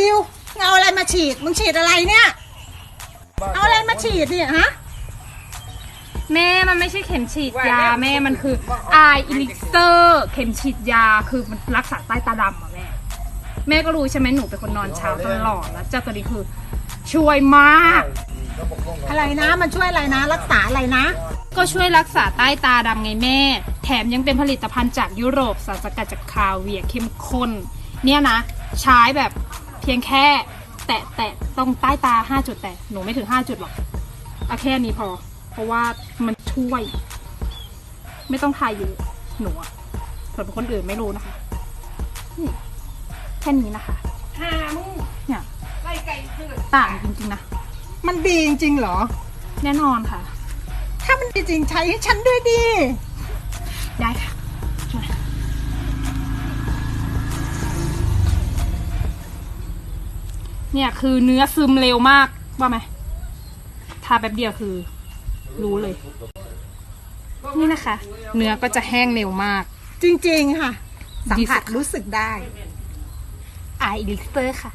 บิวเอาอะไรมาฉีด มึงฉีดอะไรเนี่ย เอาอะไรมาฉีดเนี่ยฮะ แม่มันไม่ใช่เข็มฉีดยาแม่มันคือไออิลิกเซอร์เข็มฉีดยาคือมันรักษาใต้ตาดำอะแม่ แม่ก็รู้ใช่ไหมหนูเป็นคนนอนเช้าตลอดแล้วเจ้าตัวนี้คือ ช่วยมาก อะไรนะมันช่วยอะไรนะ รักษาอะไรนะ ก็ช่วยรักษาใต้ตาดำไงแม่ แถมยังเป็นผลิตภัณฑ์จากยุโรปสารสกัดจากคาเวียร์เข้มข้น เนี่ยนะ ใช้แบบ เพียงแค่แตะแตะตรงใต้ตา5จุดแต่หนูไม่ถึง5จุดหรอกเอาแค่นี้พอ เพราะว่ามันช่วย ไม่ต้องทายเยอะหนูอะส่วนคนอื่นไม่รู้นะคะนี่แค่นี้นะคะเนี่ยต่างจริงๆนะ มันดีจริงๆเหรอ แน่นอนค่ะ ถ้ามันดีจริงใช้ให้ฉันด้วยดิได้ค่ะ เนี่ยคือเนื้อซึมเร็วมากว่าไหมทาแป๊บเดียวคือ รู้เลย นี่นะคะ เนื้อก็จะแห้งเร็วมาก จริงๆค่ะ สัมผัสรู้สึกได้ไอลิสเตอร์ค่ะ